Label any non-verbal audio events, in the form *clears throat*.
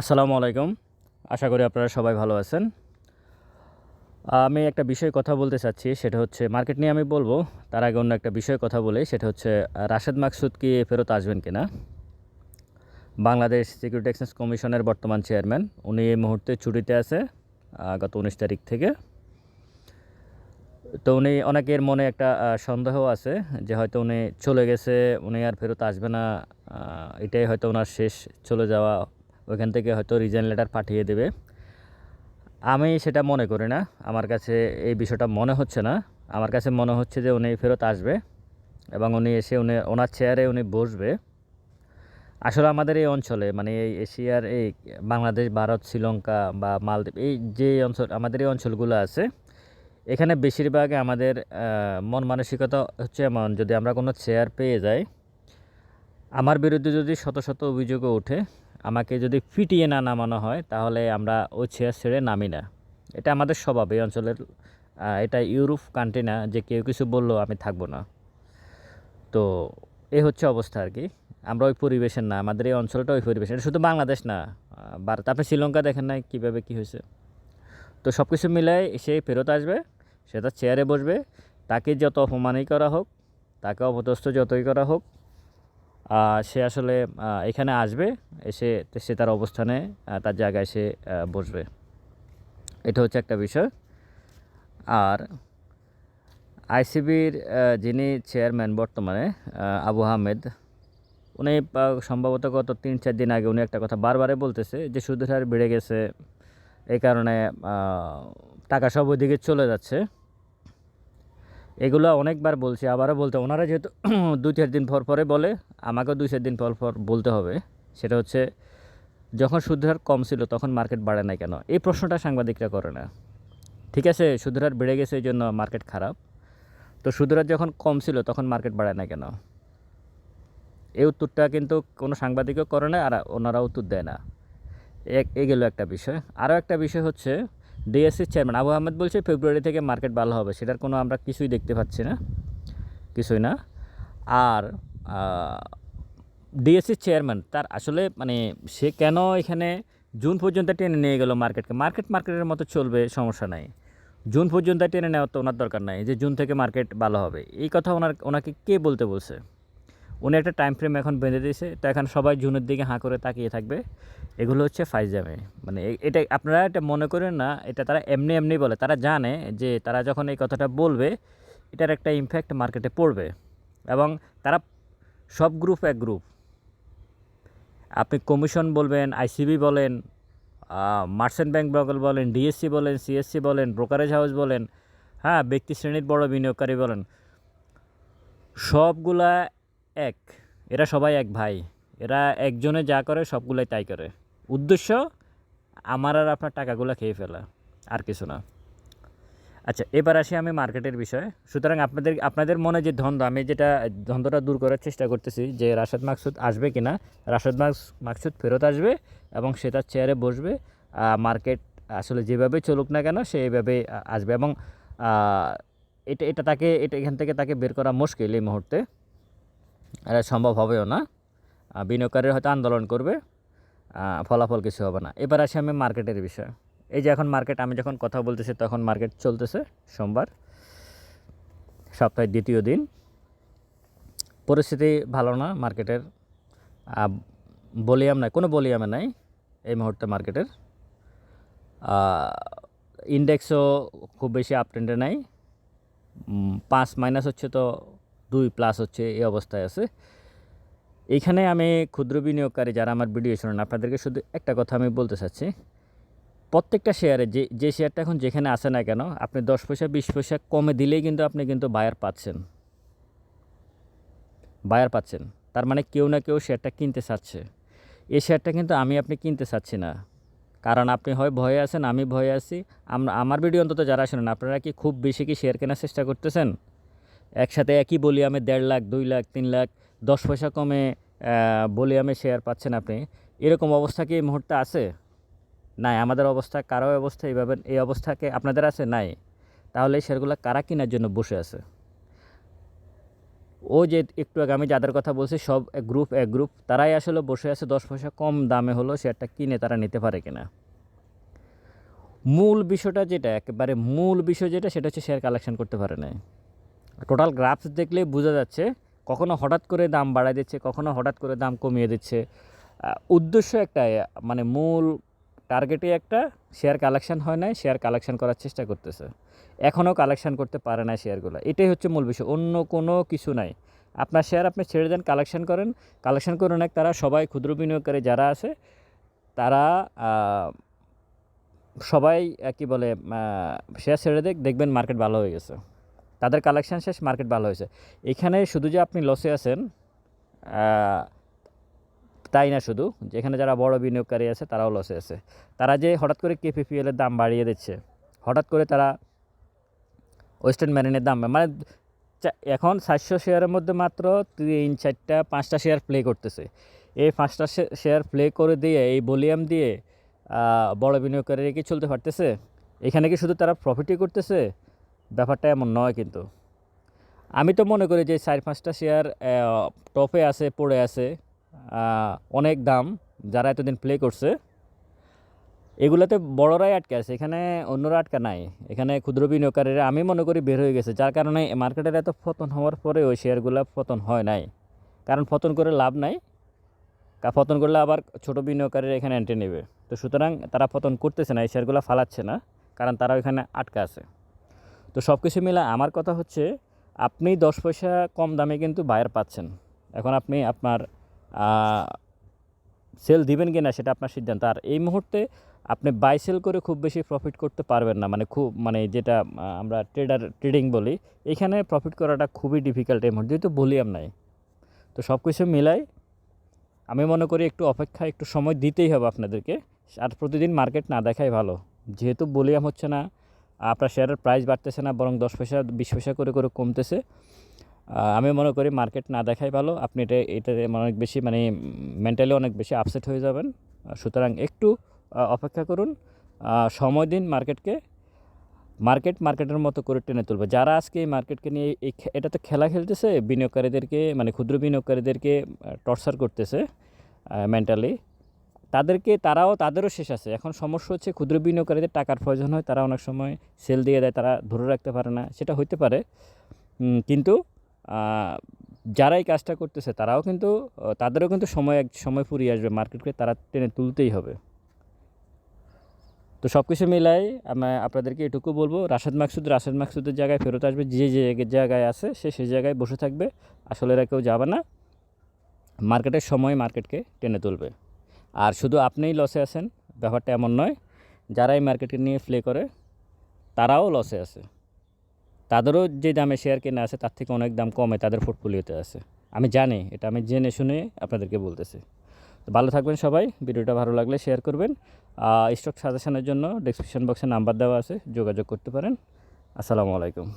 আসসালামু আলাইকুম। আশা করি আপনারা সবাই ভালো আছেন। আমি একটা বিষয়ে কথা বলতে চাচ্ছি, সেটা হচ্ছে মার্কেট নিয়ে আমি বলব। তার আগে অন্য একটা বিষয়ে কথা বলি, সেটা হচ্ছে রাশেদ মাকসুদ কি ফেরত আসবেন কিনা? বাংলাদেশ সিকিউরিটি এক্সচেঞ্জ কমিশনের বর্তমান চেয়ারম্যান, উনি এই মুহূর্তে ছুটিতে আছে গত উনিশ তারিখ থেকে। তো উনি, অনেকের মনে একটা সন্দেহ আছে যে হয়তো উনি চলে গেছে, উনি আর ফেরত আসবে না এটাই হয়তো ওনার শেষ চলে যাওয়া ওইখান থেকে হয়তো রিজাইন লেটার পাঠিয়ে দেবে। আমি সেটা মনে করি না। আমার কাছে এই বিষয়টা মনে হচ্ছে না। আমার কাছে মনে হচ্ছে যে উনি ফেরত আসবে এবং উনি এসে উনি ওনার চেয়ারে উনি বসবে। আসলে আমাদের এই অঞ্চলে মানে এই এশিয়ার এই বাংলাদেশ, ভারত, শ্রীলঙ্কা বা মালদ্বীপ, এই যে অঞ্চল, আমাদের এই অঞ্চলগুলো আছে, এখানে বেশিরভাগ আমাদের মন মানসিকতা হচ্ছে এমন, যদি আমরা কোনো চেয়ার পেয়ে যাই, আমার বিরুদ্ধে যদি শত শত অভিযোগও ওঠে আমাকে যদি ফিটিয়ে না নামানো হয়, তাহলে আমরা ওই চেয়ার ছেড়ে নামি না। এটা আমাদের স্বভাব এই অঞ্চলের এটা ইউরোপ কান্ট্রি না, যে কেউ কিছু বলল আমি থাকব না। তো এই হচ্ছে অবস্থা আর কি। আমরা ওই পরিবেশের না, আমাদের এই অঞ্চলটা ওই পরিবেশ এটা শুধু বাংলাদেশ না, ভারত। আপনি শ্রীলঙ্কা দেখেন নাই কীভাবে কী হয়েছে। তো সব কিছু মিলাই সে ফেরত আসবে, সে তার চেয়ারে বসবে। তাকে যত অপমানই করা হোক, তাকে অপদস্থ যতই করা হোক সে আসলে এখানে আসবে, এসে সে তার অবস্থানে তার জায়গায় সে বসবে। এটা হচ্ছে একটা বিষয়। আর আইসিবির যিনি চেয়ারম্যান বর্তমানে আবু আহমেদ উনি সম্ভবত গত তিন চার দিন আগে উনি একটা কথা বারবারে বলতেছে যে সুদের হার বেড়ে গেছে, এই কারণে টাকা সব ওইদিকে চলে যাচ্ছে। এগুলো অনেকবার বলছি, আবারও বলতে, ওনারা যেহেতু *clears throat* দু চার দিন পর পরে বলে, আমাকেও দুই চার দিন পর পর বলতে হবে। সেটা হচ্ছে, যখন সুদের কম ছিল তখন মার্কেট বাড়ে নাই কেন? এই প্রশ্নটা সাংবাদিকরা করে না। ঠিক আছে সুদের হার বেড়ে গেছে এই জন্য মার্কেট খারাপ। তো সুদের হার যখন কম ছিল তখন মার্কেট বাড়ে না কেন? এই উত্তরটা কিন্তু কোনো সাংবাদিকও করে না আর ওনারা উত্তর দেয় না। এই গেল একটা বিষয়। আরও একটা বিষয় হচ্ছে ডিএসসির চেয়ারম্যান আবু আহমেদ বলছে, ফেব্রুয়ারি থেকে মার্কেট ভালো হবে। সেটার কোনো আমরা কিছুই দেখতে পাচ্ছি না। কিছুই না। আর ডিএসসির চেয়ারম্যান তার আসলে মানে সে কেন এখানে জুন পর্যন্ত টেনে নিয়ে গেল মার্কেটকে? মার্কেট মার্কেটের মতো চলবে, সমস্যা নাই। জুন পর্যন্ত টেনে নেওয়ার তো ওনার দরকার নাই যে জুন থেকে মার্কেট ভালো হবে। এই কথা ওনার, ওনাকে কে বলতে বলছে? উনি একটা টাইম ফ্রেম এখন বেঁধে দিয়েছে, তো এখন সবাই জুনের দিকে হাঁ করে তাকিয়ে থাকবে। এগুলো হচ্ছে ফাইজামে মানে এটা আপনারা এটা মনে করেন না, এটা তারা এমনি এমনি বলে। তারা জানে যে তারা যখন এই কথাটা বলবে, এটার একটা ইমফ্যাক্ট মার্কেটে পড়বে। এবং তারা সব গ্রুপ এক গ্রুপ আপনি কমিশন বলবেন আইসিবি বলেন মার্চেন্ট ব্যাংক বগল বলেন ডিএসসি বলেন সিএসসি বলেন ব্রোকারেজ হাউস বলেন হ্যাঁ ব্যক্তি শ্রেণির বড় বিনিয়োগকারী বলেন। সবগুলা এক। এরা সবাই এক ভাই। এরা একজনে যা করে, সবগুলাই তাই করে। উদ্দেশ্য, আমার আর আপনার টাকাগুলো খেয়ে ফেলা, আর কিছু না। আচ্ছা এবার আসি আমি মার্কেটের বিষয়ে। সুতরাং আপনাদের আপনাদের মনে যে দ্বন্দ্ব আমি যেটা দ্বন্দ্বটা দূর করার চেষ্টা করতেছি, যে রাশেদ মাকসুদ আসবে কি না রাশেদ মাকস- মাকসুদ ফেরত আসবে এবং সে তার চেয়ারে বসবে মার্কেট আসলে যেভাবে চলুক না কেন, সে এইভাবে আসবে এবং এটা এটা তাকে, এটা এখান থেকে তাকে বের করা মুশকিল এই মুহূর্তে। এটা সম্ভব হবেও না। বিনিয়োগকারীরা হয়তো আন্দোলন করবে। ফলাফল কিছু হবে না। এবার আসি আমি মার্কেটের বিষয়। এই যে এখন মার্কেট, আমি যখন কথা বলতেছি তখন মার্কেট চলতেছে সোমবার, সপ্তাহের দ্বিতীয় দিন। পরিস্থিতি ভালো না মার্কেটের। বলিয়াম নাই, কোনো বলিয়ামে নাই এই মুহূর্তে মার্কেটের। ইন্ডেক্সও খুব বেশি আপ ট্রেন্ডে নাই। পাঁচ মাইনাস হচ্ছে তো দুই প্লাস হচ্ছে এই অবস্থায় আছে। এইখানে আমি ক্ষুদ্র বিনিয়োগকারী যারা আমার ভিডিও শোনেন, আপনাদেরকে শুধু একটা কথা আমি বলতে চাচ্ছি। প্রত্যেকটা শেয়ারে যে যে শেয়ারটা এখন যেখানে আসে না কেন, আপনি দশ পয়সা, বিশ পয়সা কমে দিলেই কিন্তু আপনি কিন্তু বায়ার পাচ্ছেন। বায়ার পাচ্ছেন। তার মানে কেউ না কেউ শেয়ারটা কিনতে চাচ্ছে। এই শেয়ারটা কিন্তু আমি আপনি কিনতে চাচ্ছি না। কারণ আপনি হয় ভয়ে আছেন, আমি ভয়ে আছি। আমরা আমার ভিডিও অন্তত যারা শোনেন, আপনারা কি খুব বেশি কি শেয়ার কেনার চেষ্টা করতেছেন? একসাথে একই বলি আমি দেড় লাখ, দুই লাখ, তিন লাখ, দশ পয়সা কমে বলি আমি শেয়ার পাচ্ছেন আপনি। এরকম অবস্থা কি এই মুহূর্তে আছে? নাই, আমাদের অবস্থা, কারও অবস্থা এইভাবে, এই অবস্থাকে আপনাদের আছে? নাই। তাহলে শেয়ারগুলো কারা কেনার জন্য বসে আছে? ও যে একটু আগে আমি যাদের কথা বলছি, সব গ্রুপ এক গ্রুপ তারাই আসলে বসে আছে, দশ পয়সা কম দামে হলো শেয়ারটা কিনে তারা নিতে পারে কিনা। মূল বিষয়টা যেটা, একেবারে মূল বিষয় যেটা, সেটা হচ্ছে শেয়ার কালেকশন করতে পারে না টোটাল গ্রাফস দেখলেই বোঝা যাচ্ছে কখনো হঠাৎ করে দাম বাড়ায় দিচ্ছে, কখনো হঠাৎ করে দাম কমিয়ে দিচ্ছে। উদ্দেশ্য একটা মানে মূল টার্গেটে একটা শেয়ার কালেকশন হয় নাই শেয়ার কালেকশন করার চেষ্টা করতেছে। এখনও কালেকশন করতে পারে না শেয়ারগুলো এটাই হচ্ছে মূল বিষয়, অন্য কোনো কিছু নাই। আপনার শেয়ার আপনি ছেড়ে দেন কালেকশন করেন। কালেকশন করে অনেক তারা সবাই, ক্ষুদ্র বিনিয়োগকারী যারা আছে, তারা সবাই কি বলে শেয়ার ছেড়ে দেখ, দেখবেন মার্কেট ভালো হয়ে গেছে। তাদের কালেকশন শেষ মার্কেট ভালো হয়েছে। এখানে শুধু যে আপনি লসে আছেন তাই না শুধু? যেখানে যারা বড় বিনিয়োগকারী আছে, তারাও লসে আছে। তারা যে হঠাৎ করে কেপিপিএল এর দাম বাড়িয়ে দিচ্ছে, হঠাৎ করে তারা ওয়েস্টার্ন ম্যারিনের দাম মানে এখন সাতশো শেয়ারের মধ্যে মাত্র তিন চারটা, পাঁচটা শেয়ার প্লে করতেছে। এই পাঁচটা শেয়ার প্লে করে দিয়ে, এই ভলিউম দিয়ে বড় বিনিয়োগকারীরা কি চলতে পারতেছে? এখানে কি শুধু তারা প্রফিটই করতেছে? ব্যাপারটা এমন নয় কিন্তু। আমি তো মনে করি যে চার পাঁচটা শেয়ার টপে আছে, পড়ে আছে অনেক দাম যারা এতদিন প্লে করছে। এগুলোতে বড়রাই আটকে আছে, এখানে অন্যরা আটকা নাই। এখানে ক্ষুদ্র বিনিয়োগকারীরা, আমি মনে করি বের হয়ে গেছে, যার কারণে মার্কেটের এত পতন হওয়ার পরে ওই শেয়ারগুলো পতন হয় নাই। কারণ পতন করে লাভ নাই পতন করলে আবার ছোট বিনিয়োগকারীরা এখানে এন্ট্রি নেবে। তো সুতরাং তারা পতন করতেছে না, এই শেয়ারগুলো ফালাচ্ছে না, কারণ তারা ওইখানে আটকা আছে। তো সব কিছু মিলে আমার কথা হচ্ছে, আপনি দশ পয়সা কম দামে কিন্তু বায়ার পাচ্ছেন। এখন আপনি আপনার সেল দিবেন কি না সেটা আপনার সিদ্ধান্ত। আর এই মুহূর্তে আপনি বাই সেল করে খুব বেশি প্রফিট করতে পারবেন না। মানে খুব মানে যেটা আমরা ট্রেডার ট্রেডিং বলি, এখানে প্রফিট করাটা খুবই ডিফিকাল্ট এই মুহূর্তে, যেহেতু ভলিউম নাই। তো সব কিছু মিলাই আমি মনে করি একটু অপেক্ষা একটু সময় দিতেই হবে আপনাদেরকে। আর প্রতিদিন মার্কেট না দেখাই ভালো। যেহেতু ভলিউম হচ্ছে না আপনার শেয়ারের প্রাইস বাড়তেছে না, বরং দশ পয়সা, বিশ পয়সা করে করে কমতেছে। আমি মনে করি মার্কেট না দেখাই ভালো। আপনি এটা এটাতে অনেক বেশি মানে মেন্টালি অনেক বেশি আপসেট হয়ে যাবেন। সুতরাং একটু অপেক্ষা করুন। সময় দিন মার্কেটকে মার্কেট মার্কেটের মতো করে টেনে তুলবে। যারা আজকে এই মার্কেটকে নিয়ে এই এটা তো খেলা খেলতেছে, বিনিয়োগকারীদেরকে মানে ক্ষুদ্র বিনিয়োগকারীদেরকে টর্চার করতেছে মেন্টালি তাদেরকে তারাও তাদেরও শেষ আছে। এখন সমস্যা হচ্ছে ক্ষুদ্র বিনিয়োগকারীদের টাকার প্রয়োজন হয়। তারা অনেক সময় সেল দিয়ে দেয় তারা ধরে রাখতে পারে না। সেটা হইতে পারে। কিন্তু আহ, যারা এই কাজটা করতেছে তারাও কিন্তু তাদেরও কিন্তু সময় এক সময় ফুরিয়ে আসবে মার্কেটকে তারা টেনে তুলতেই হবে। তো সব কিছু মিলাই আমি আপনাদেরকে এটুকু বলব রাশেদ মাকসুদ রাশেদ মাকসুদের জায়গায় ফেরত আসবে। যে যে জায়গায় আছে সে সেই জায়গায় বসে থাকবে। আসলে এরা কেউ যাবে না। মার্কেটের সময় মার্কেটকে টেনে তুলবে। আর শুধু আপনিই লসে আছেন, ব্যাপারটা এমন নয় যারা এই মার্কেটকে নিয়ে প্লে করে, তারাও লসে আছে। তাদেরও যে দামে শেয়ার কেনা আছে, তার থেকে অনেক দাম কমে তাদের পোর্টফোলিওতে আছে। আমি জানি, এটা আমি জেনে শুনে আপনাদেরকে বলতেছি। তো ভালো থাকবেন সবাই, ভিডিওটা ভালো লাগলে শেয়ার করবেন। স্টক সাজেশনের জন্য ডিসক্রিপশন বক্সে নাম্বার দেওয়া আছে, যোগাযোগ করতে পারেন। আসসালামু আলাইকুম।